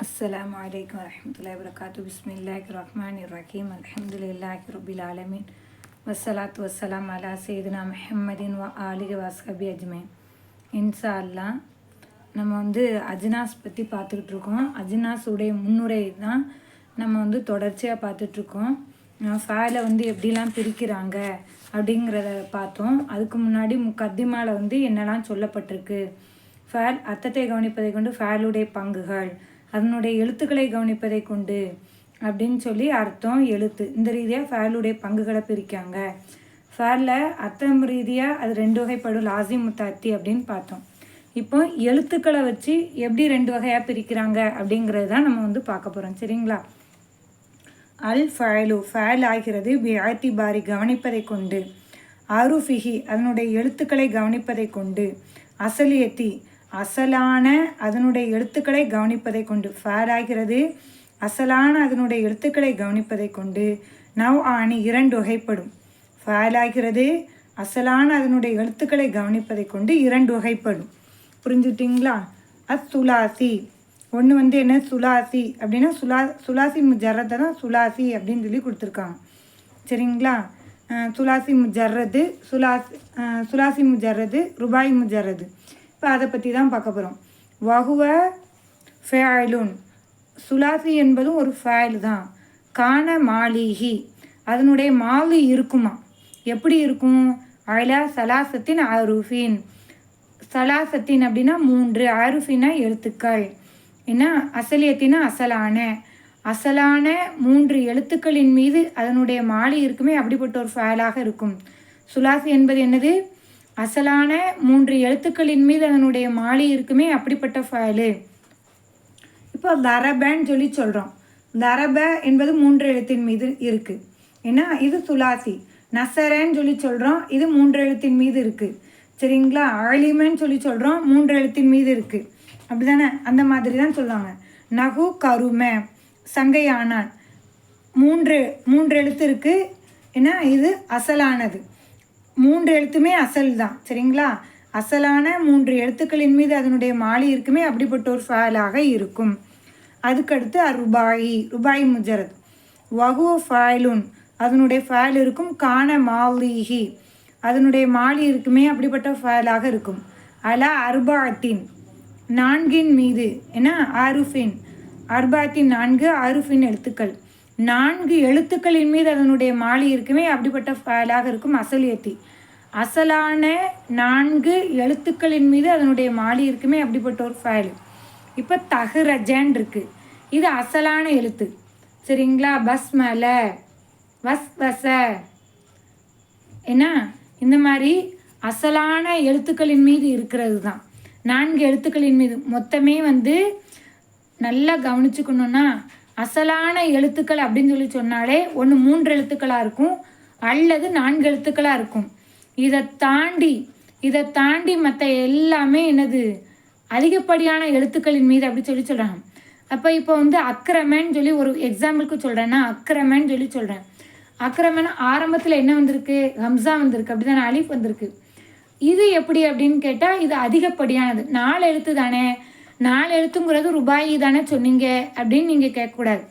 السلام عليكم ورحمة الله وبركاته بسم الله الرحمن الرحيم الحمد لله رب العالمين والصلاة والسلام على سيدنا محمد وآله وصحبه أجمعين இன்ஷா அல்லாஹ் நம்ம வந்து அஜினாஸ் பற்றி பார்த்துக்கிட்டு இருக்கோம் அஜினாஸ் உடைய முன்னுரை தான் நம்ம வந்து தொடர்ச்சியாக பார்த்துட்ருக்கோம் ஃபேலை வந்து எப்படிலாம் பிரிக்கிறாங்க அப்படிங்கிறத பார்த்தோம் அதுக்கு முன்னாடி முக்கத்திமாவில் வந்து என்னெல்லாம் சொல்லப்பட்டிருக்கு ஃபேல் அர்த்தத்தை கவனிப்பதை கொண்டு ஃபேலுடைய பங்குகள் அதனுடைய எழுத்துக்களை கவனிப்பதை கொண்டு அப்படின்னு சொல்லி அர்த்தம் எழுத்து. இந்த ரீதியாக ஃபேலுடைய பங்குகளை பிரிக்காங்க. ஃபேரில் அர்த்தம் ரீதியாக அது ரெண்டு வகைப்படும். லாசி முத்தாத்தி அப்படின்னு பார்த்தோம். இப்போ எழுத்துக்களை வச்சு எப்படி ரெண்டு வகையாக பிரிக்கிறாங்க அப்படிங்கிறது தான் நம்ம வந்து பார்க்க போகிறோம் சரிங்களா? அல் ஃபயலு ஃபயல் ஆகிறது பியாத்தி பாரி கவனிப்பதை கொண்டு. அருஃபிஹி அதனுடைய எழுத்துக்களை கவனிப்பதை கொண்டு. அசலியத்தி அசலான அதனுடைய எழுத்துக்களை கவனிப்பதை கொண்டு ஃபேர் ஆகிறது. அசலான அதனுடைய எழுத்துக்களை கவனிப்பதை கொண்டு நவ் ஆணி இரண்டு வகைப்படும். ஃபேல் ஆகிறது அசலான அதனுடைய எழுத்துக்களை கவனிப்பதை கொண்டு இரண்டு வகைப்படும். புரிஞ்சுட்டிங்களா? அஸ் சுலாசி ஒன்று வந்து என்ன? சுலாசி. அப்படின்னா சுலா சுலாசி முஜர்ரத்தை தான் சுலாசி அப்படின்னு சொல்லி கொடுத்துருக்காங்க. சரிங்களா? அஹ் சுலாசி முஜர்ரது சுலாசி சுலாசி முஜர்ரது ருபாய் முஜர்ரது. இப்போ அதை பற்றி தான் பார்க்க போகிறோம் வகுவ ஃபேலுன் சுலாசி என்பதும் ஒரு ஃபேல் தான். கான மாலிஹி. அதனுடைய மாலு இருக்குமா? எப்படி இருக்கும்? அலா சலாசத்தின் ஆருஃபின் சலாசத்தின் அப்படின்னா மூன்று. ஆருஃபினா எழுத்துக்கள். என்ன? அசலியத்தினா அசலான. அசலான மூன்று எழுத்துக்களின் மீது அதனுடைய மாலி இருக்குமே அப்படிப்பட்ட ஒரு ஃபயலாக இருக்கும். சுலாசி என்பது என்னது? அசலான மூன்று எழுத்துக்களின் மீது அதனுடைய மாலை இருக்குமே அப்படிப்பட்ட ஃபைலு இப்போ தரபன்னு சொல்லி சொல்கிறோம் தரப என்பது மூன்று எழுத்தின் மீது இருக்குது ஏன்னா இது சுலாசி நசரன்னு சொல்லி சொல்கிறோம் இது மூன்று எழுத்தின் மீது இருக்குது சரிங்களா? ஆலிமன்னு சொல்லி சொல்கிறோம் மூன்று எழுத்தின் மீது இருக்குது அப்படி தானே அந்த மாதிரி தான் சொல்லுவாங்க. நகு கரும சங்கையானான் மூன்று மூன்று எழுத்து இருக்குது ஏன்னா இது அசலானது. மூன்று எழுத்துமே அசல் தான் சரிங்களா? அசலான மூன்று எழுத்துக்களின் மீது அதனுடைய மாலி இருக்குமே அப்படிப்பட்ட ஒரு ஃபாயிலாக இருக்கும். அதுக்கடுத்து அருபாயி ருபாய் முஜரத். வகு ஃபாயிலுன் அதனுடைய ஃபயல் இருக்கும் கான மாலிஹி. அதனுடைய மாலி இருக்குமே அப்படிப்பட்ட ஃபயலாக இருக்கும். அலா அர்பாத்தின் நான்கின் மீது என்ன? ஆருஃபின். அர்பாத்தின் நான்கு ஆருஃபின் எழுத்துக்கள். நான்கு எழுத்துக்களின் மீது அதனுடைய மாலி இருக்குமே அப்படிப்பட்ட ஃபயலாக இருக்கும் அசலியத்தி அசலான நான்கு எழுத்துக்களின் மீது அதனுடைய மாலி இருக்குமே அப்படிப்பட்ட ஒரு ஃபைல் இப்போ தகுரஜன் இருக்கு. இது அசலான எழுத்து. சரிங்களா? பஸ் மேலே வஸ் வச என்ன? இந்த மாதிரி அசலான எழுத்துக்களின் மீது இருக்கிறது தான் நான்கு எழுத்துக்களின் மீது. மொத்தமே வந்து நல்லா கவனிச்சுக்கணுன்னா அசலான எழுத்துக்கள் அப்படின்னு சொல்லி சொன்னாலே ஒன்று மூன்று எழுத்துக்களாக இருக்கும் அல்லது நான்கு எழுத்துக்களாக இருக்கும். இதை தாண்டி இதை தாண்டி மற்ற எல்லாமே என்னது? அதிகப்படியான எழுத்துக்களின் மீது அப்படி சொல்லி சொல்கிறாங்க அப்போ இப்போ வந்து அக்கிரமன்னு சொல்லி ஒரு எக்ஸாம்பிளுக்கு சொல்கிறேன்னா அக்கிரமன்னு சொல்லி சொல்கிறேன் அக்கிரமன் ஆரம்பத்தில் என்ன வந்திருக்கு? ஹம்சா வந்திருக்கு. அப்படி தானே அலிஃப் வந்திருக்கு. இது எப்படி அப்படின்னு கேட்டால் இது அதிகப்படியானது. நாலு எழுத்து தானே? நாலு எழுத்துங்கிறது ரூபாய் தானே சொன்னீங்க அப்படின்னு நீங்கள் கேட்கக்கூடாது.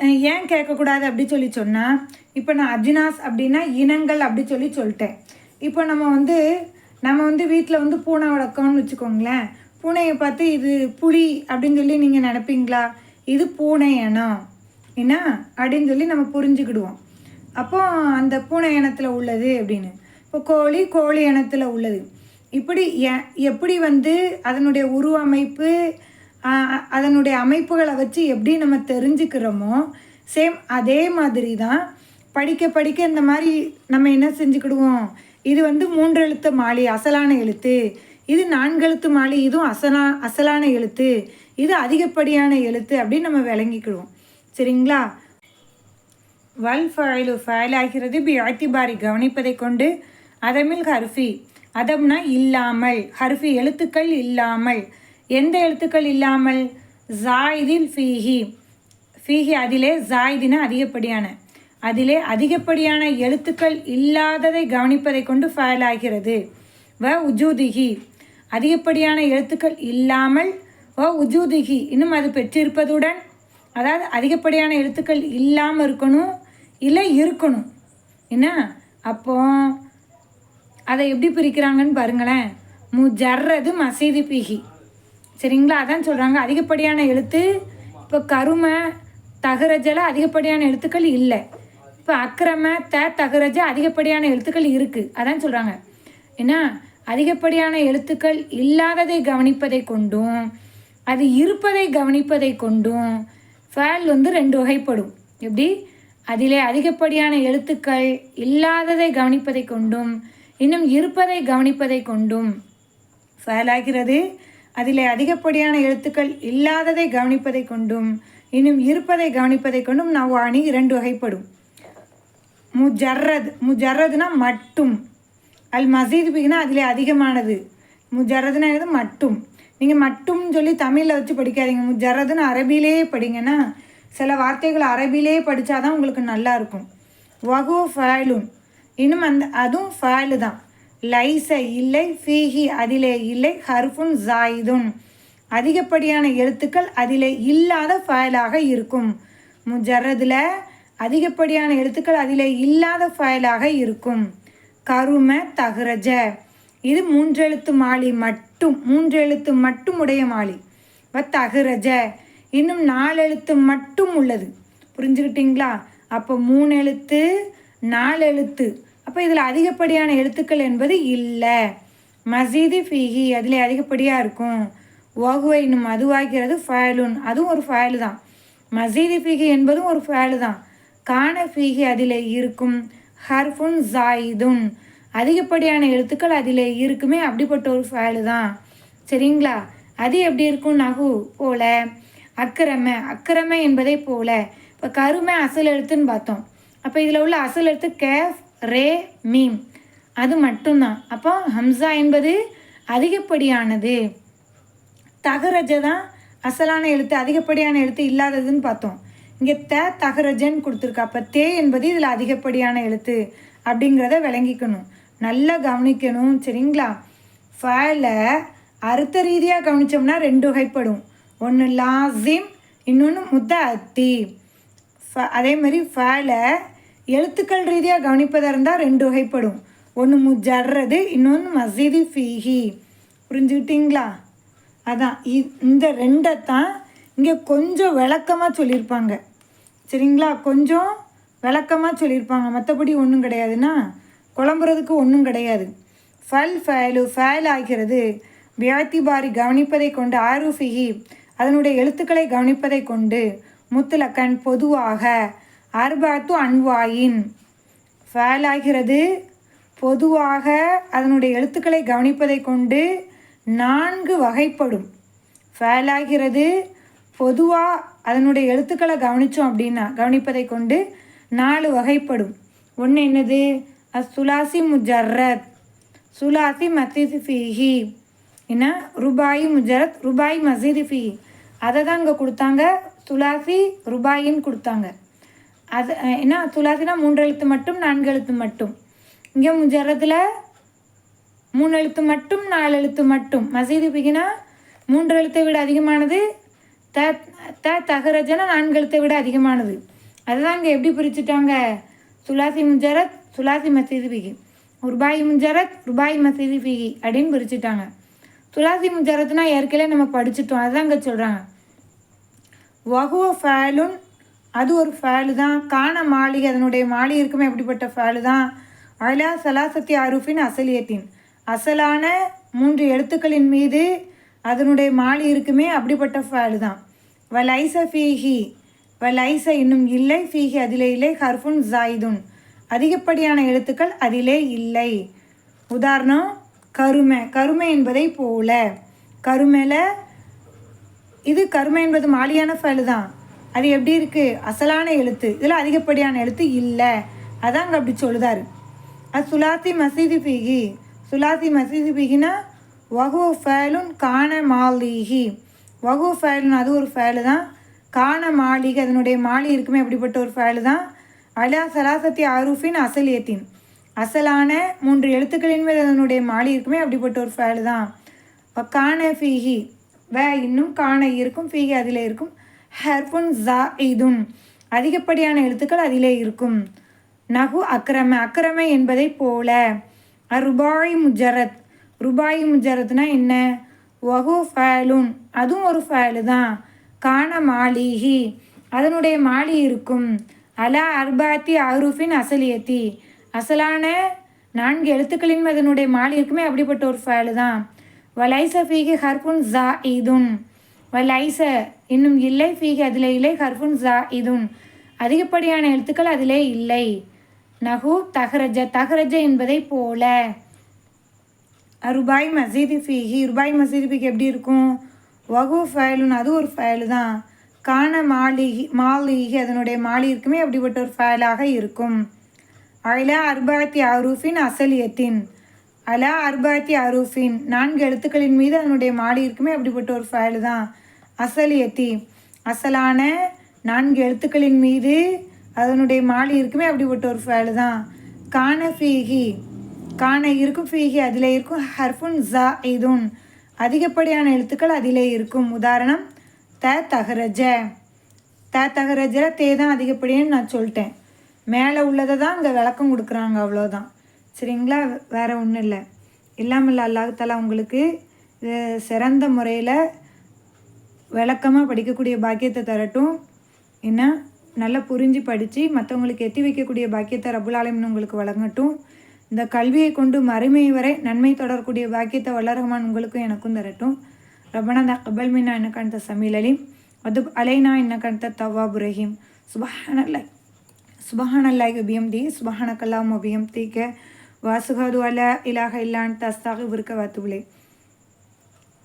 ஏன் கேட்கக்கூடாது அப்படி சொல்லி சொன்னால் இப்போ நான் அஜினாஸ் அப்படின்னா இனங்கள் அப்படி சொல்லி சொல்லிட்டேன். இப்போ நம்ம வந்து நம்ம வந்து வீட்டில் வந்து பூனை வளர்க்கோம்னு வச்சுக்கோங்களேன். பூனையை பார்த்து இது புலி அப்படின்னு சொல்லி நீங்கள் நினைப்பீங்களா? இது பூனை இனம். என்ன? அப்படின்னு சொல்லி நம்ம புரிஞ்சுக்கிடுவோம். அப்போ அந்த பூனை இனத்தில் உள்ளது அப்படின்னு. இப்போ கோழி கோழி இனத்தில் உள்ளது. இப்படி எ- எப்படி வந்து அதனுடைய உருவமைப்பு அதனுடைய அமைப்புகளை வச்சு எப்படி நம்ம தெரிஞ்சுக்கிறோமோ சேம் அதே மாதிரி தான் படிக்க படிக்க இந்த மாதிரி நம்ம என்ன செஞ்சுக்கிடுவோம்? இது வந்து மூன்று எழுத்து மாலி அசலான எழுத்து. இது நான்கு எழுத்து மாலி இதுவும் அசலா அசலான எழுத்து. இது அதிகப்படியான எழுத்து அப்படின்னு நம்ம விளங்கிக்கிடுவோம். சரிங்களா? வல் ஃபயலு ஃபயல் ஆகிறது பி அத்திபாரி கவனிப்பதை கொண்டு அதமில் ஹர்ஃபி. அதம்னா இல்லாமல் ஹர்ஃபி எழுத்துக்கள் இல்லாமல். எந்த எழுத்துக்கள் இல்லாமல் ஜாயிதின் ஃபீஹி. ஃபீஹி அதிலே ஜாயிதின அதிகப்படியான. அதிலே அதிகப்படியான எழுத்துக்கள் இல்லாததை கவனிப்பதை கொண்டு ஃபயல் ஆகிறது. வ உஜூதிகி அதிகப்படியான எழுத்துக்கள் இல்லாமல் வ உஜூதிகி இன்னும் அது பெற்றிருப்பதுடன் அதாவது அதிகப்படியான எழுத்துக்கள் இல்லாமல் இருக்கணும் இல்லை இருக்கணும். என்ன? அப்போ அதை எப்படி பிரிக்கிறாங்கன்னு பாருங்களேன். முஜர்றது மசீதி பிகி சரிங்களா? அதான் சொல்கிறாங்க அதிகப்படியான எழுத்து இப்போ கருமை தகரஜல அதிகப்படியான எழுத்துக்கள் இல்லை. இப்போ அக்கிரம த தகரஜ அதிகப்படியான எழுத்துக்கள் இருக்குது அதான் சொல்கிறாங்க என்ன? அதிகப்படியான எழுத்துக்கள் இல்லாததை கவனிப்பதை கொண்டும் அது இருப்பதை கவனிப்பதை கொண்டும் ஃபேல் வந்து ரெண்டு வகைப்படும். எப்படி? அதிலே அதிகப்படியான எழுத்துக்கள் இல்லாததை கவனிப்பதை கொண்டும் இன்னும் இருப்பதை கவனிப்பதை கொண்டும் ஃபேல் ஆகிறது அதிலே அதிகப்படியான எழுத்துக்கள் இல்லாததை கவனிப்பதை கொண்டும் இன்னும் இருப்பதை கவனிப்பதை கொண்டும் நவ்வாணி இரண்டு வகைப்படும். முஜர்ரத் முஜர்ரதுனா மட்டும். அல் மசீத் பிகினா அதிலே அதிகமானது. முஜர்ரதுனா மட்டும். நீங்கள் மட்டும்னு சொல்லி தமிழில் வச்சு படிக்காதீங்க. முஜர்ரதுன்னு அரபியிலேயே படிங்கன்னா சில வார்த்தைகள் அரபிலேயே படித்தாதான் உங்களுக்கு நல்லா இருக்கும். வகு ஃபேலுன் இன்னும் அந்த அதுவும் ஃபேலு தான் லைச இல்லை ஃபீஹி அதிலே இல்லை ஹர்ஃபுன் ஜாயிதுன். அதிகப்படியான எழுத்துக்கள் அதிலே இல்லாத ஃபயலாக இருக்கும். முஜர்றதில் அதிகப்படியான எழுத்துக்கள் அதிலே இல்லாத ஃபயலாக இருக்கும். கரும தகுரஜ இது மூன்றெழுத்து மாலி மட்டும் மூன்றெழுத்து மட்டும் உடைய மாலி. வ தகுரஜ இன்னும் நாலு எழுத்து மட்டும் உள்ளது. புரிஞ்சுக்கிட்டீங்களா அப்போ மூணு எழுத்து நாலு எழுத்து அப்போ இதில் அதிகப்படியான எழுத்துக்கள் என்பது இல்லை. மசீது ஃபீஹி அதில் அதிகப்படியாக இருக்கும். ஓகுவைனும் அதுவாகிறது ஃபயலுன் அதுவும் ஒரு ஃபயலு தான். மசீது ஃபீஹி என்பதும் ஒரு ஃபயலு தான். கான ஃபீஹி அதில் இருக்கும். ஹர்ஃபுன் ஜாயிதுன். அதிகப்படியான எழுத்துக்கள் அதில் இருக்குமே அப்படிப்பட்ட ஒரு ஃபயலு தான். சரிங்களா? அது எப்படி இருக்கும்? நகு போல. அக்கிரம. அக்கிரம என்பதை போல. இப்போ கருமை அசல் எழுத்துன்னு பார்த்தோம். அப்போ இதில் உள்ள அசல் எழுத்து கேஃப் ரே மீம். அது மட்டும்தான். அப்போ ஹம்சா என்பது அதிகப்படியானது. தகரஜ தான் அசலான எழுத்து அதிகப்படியான எழுத்து இல்லாததுன்னு பார்த்தோம். இங்கே த தகரஜன்னு கொடுத்துருக்கா. அப்போ தே என்பது இதில் அதிகப்படியான எழுத்து அப்படிங்கிறத விளங்கிக்கணும். நல்லா கவனிக்கணும் சரிங்களா? ஃபேல அர்த்த ரீதியாக கவனித்தோம்னா ரெண்டு வகைப்படும். ஒன்று லாசிம் இன்னொன்று முத்த அத்தி ஃப அதே மாதிரி ஃபேல எழுத்துக்கள் ரீதியாக கவனிப்பதாக இருந்தால் ரெண்டு வகைப்படும். ஒன்று முஜர்றது இன்னொன்று மசீது ஃபீஹி. புரிஞ்சுக்கிட்டீங்களா? அதான் இ- இந்த ரெண்டை தான் இங்கே கொஞ்சம் விளக்கமாக சொல்லியிருப்பாங்க. சரிங்களா? கொஞ்சம் விளக்கமாக சொல்லியிருப்பாங்க. மற்றபடி ஒன்றும் கிடையாதுன்னா குழம்புறதுக்கு ஒன்றும் கிடையாது. ஃபல் ஃபயலு ஃபயல் ஆகிறது வியாத்திபாரி கவனிப்பதை கொண்டு ஆரூஃபிஹி அதனுடைய எழுத்துக்களை கவனிப்பதை கொண்டு முத்துலக்கன் பொதுவாக அர்பாத்து அன்வாயின். ஃபேல் ஆகிறது பொதுவாக அதனுடைய எழுத்துக்களை கவனிப்பதை கொண்டு நான்கு வகைப்படும். ஃபேல் ஆகிறது பொதுவாக அதனுடைய எழுத்துக்களை கவனித்தோம் அப்படின்னா கவனிப்பதை கொண்டு நாலு வகைப்படும். ஒன்று என்னது? அசுலாசி முஜர்ரத். சுலாசி மசீது ஃபீஹி. என்ன? ருபாயி முஜரத் ருபாய் மசீது ஃபீஹி. அதை தான் இங்கே கொடுத்தாங்க. சுலாசி ருபாயின்னு கொடுத்தாங்க. அது என்ன சுலாசினா மூன்று எழுத்து மட்டும் நான்கு எழுத்து மட்டும். இங்கே முஜரத்தில் மூணு எழுத்து மட்டும் நாலு எழுத்து மட்டும். மசீது பிகினா மூன்று எழுத்தை விட அதிகமானது த த தகரஜனா நான்கு எழுத்தை விட அதிகமானது. அதுதான் இங்கே எப்படி பிரிச்சுட்டாங்க? சுலாசி முஜரத் சுலாசி மசீது பிகி. ருபாய் முஜரத் ருபாய் மசீது பிகி அப்படின்னு பிரிச்சுட்டாங்க. துலாசி முஜரத்னா ஏற்கனவே நம்ம படிச்சுட்டோம். அதுதான் இங்கே சொல்கிறாங்க வகுவ ஃபேலுன் அது ஒரு ஃபேலு தான். காண மாளிகை அதனுடைய மாளிகை இருக்குமே எப்படிப்பட்ட ஃபேலு தான்? அலா சலாசத்தி அருஃபின் அசலியத்தின். அசலான மூன்று எழுத்துக்களின் மீது அதனுடைய மாலி இருக்குமே அப்படிப்பட்ட ஃபேலு தான். வ லைச ஃபீஹி வ லைச இன்னும் இல்லை. ஃபீஹி அதிலே இல்லை ஹர்ஃபுன் ஜாயிதுன். அதிகப்படியான எழுத்துக்கள் அதிலே இல்லை. உதாரணம் கருமை. கருமை என்பதை போல. கருமையில் இது கருமை என்பது மாலியான ஃபைலு தான். அது எப்படி இருக்குது அசலான எழுத்து. இதில் அதிகப்படியான எழுத்து இல்லை. அதான் அங்கே அப்படி சொல்லுதாரு. அது சுலாத்தி மசீதி பீகி சுலாத்தி மசீதி பீகினா வகு ஃபேலுன் காண மாலிகி வகு ஃபேலுன் அது ஒரு ஃபேலு தான். காண மாளிகை அதனுடைய மாலி இருக்குமே அப்படிப்பட்ட ஒரு ஃபேலு தான். அலா சலாசத்தி ஆரூஃபின் அசலியத்தின். அசலான மூன்று எழுத்துக்களின் மீது அதனுடைய மாலி இருக்குமே அப்படிப்பட்ட ஒரு ஃபேலு தான். கான ஃபீஹி வே இன்னும் காண இருக்கும் ஃபீகி அதில் இருக்கும். ஹர்ஃபுன் ஜா ஈதுன் அதிகப்படியான எழுத்துக்கள் அதிலே இருக்கும். நகு அக்ரம அக்ரம என்பதை போல. ருபாய் முஜரத். ருபாய் முஜரத்னா என்ன? வகு ஃபேலுன். அதுவும் ஒரு ஃபேலு தான். காண மாளிகி. அதனுடைய மாலி இருக்கும். அலா அர்பாத்தி அருஃபின் அசலியத்தி. அசலான நான்கு எழுத்துக்களின் அதனுடைய மாலி இருக்குமே அப்படிப்பட்ட ஒரு ஃபேலு தான். வலைச ஹர்புன் ஜா ஈதுன். வலைச இன்னும் இல்லை ஃபீகி அதில் இல்லை ஹர்ஃபுன் ஜா இதுன் அதிகப்படியான எழுத்துக்கள் அதிலே இல்லை. நகு தஹரஜ தஹரஜ என்பதை போல. ருபாய் மசீதி ஃபீஹி ருபாய் மசீதி ஃபீஹி எப்படி இருக்கும்? வகு ஃபயலுன்னு அது ஒரு ஃபயலு தான். காண மாளிகி மாளிகி அதனுடைய மாலி அப்படிப்பட்ட ஒரு ஃபயலாக இருக்கும். அலா அர்பாத்தி அரூஃபின் அசலியத்தின். அலா அர்பாத்தி அரூஃபின் நான்கு எழுத்துக்களின் மீது அதனுடைய மாலி அப்படிப்பட்ட ஒரு ஃபயலு தான். அசலியத்தி அசலான நான்கு எழுத்துக்களின் மீது அதனுடைய மாலி இருக்குமே அப்படிப்பட்ட ஒரு ஃபேலு தான். கான ஃபீஹி. கான இருக்கும் ஃபீஹி அதில் இருக்கும் ஹர்ஃபுன் ஜா இதுன் அதிகப்படியான எழுத்துக்கள் அதிலே இருக்கும். உதாரணம் த தகரஜ. த தகரஜ தே தான் அதிகப்படியான்னு நான் சொல்லிட்டேன். மேலே உள்ளதை தான் அங்கே விளக்கம் கொடுக்குறாங்க அவ்வளோதான். சரிங்களா? வேறு ஒன்றும் இல்லை. இல்லாமல் அல்லாஹால உங்களுக்கு சிறந்த முறையில் விளக்கமாக படிக்கக்கூடிய பாக்கியத்தை தரட்டும். என்ன? நல்லா புரிஞ்சு படித்து மற்றவங்களுக்கு எத்தி வைக்கக்கூடிய பாக்கியத்தை ரபுல் உங்களுக்கு வழங்கட்டும். இந்த கல்வியை கொண்டு மறுமை வரை நன்மை தொடரக்கூடிய பாக்கியத்தை வல்லரகமான் உங்களுக்கும் எனக்கும் தரட்டும். ரபனா த கபல் என்ன கண்ட சமீல் அலீம். அது அலைனா என்ன கண்ட தவாபு ரஹீம். சுபஹானல்லாய் சுபஹானல்லாய் பியம் தி சுபஹானக்கல்லாம் உபியம் தீக்க வாசுகாது அல இலாக இல்லான் தஸ்தாக விருக்க வாத்துவிலே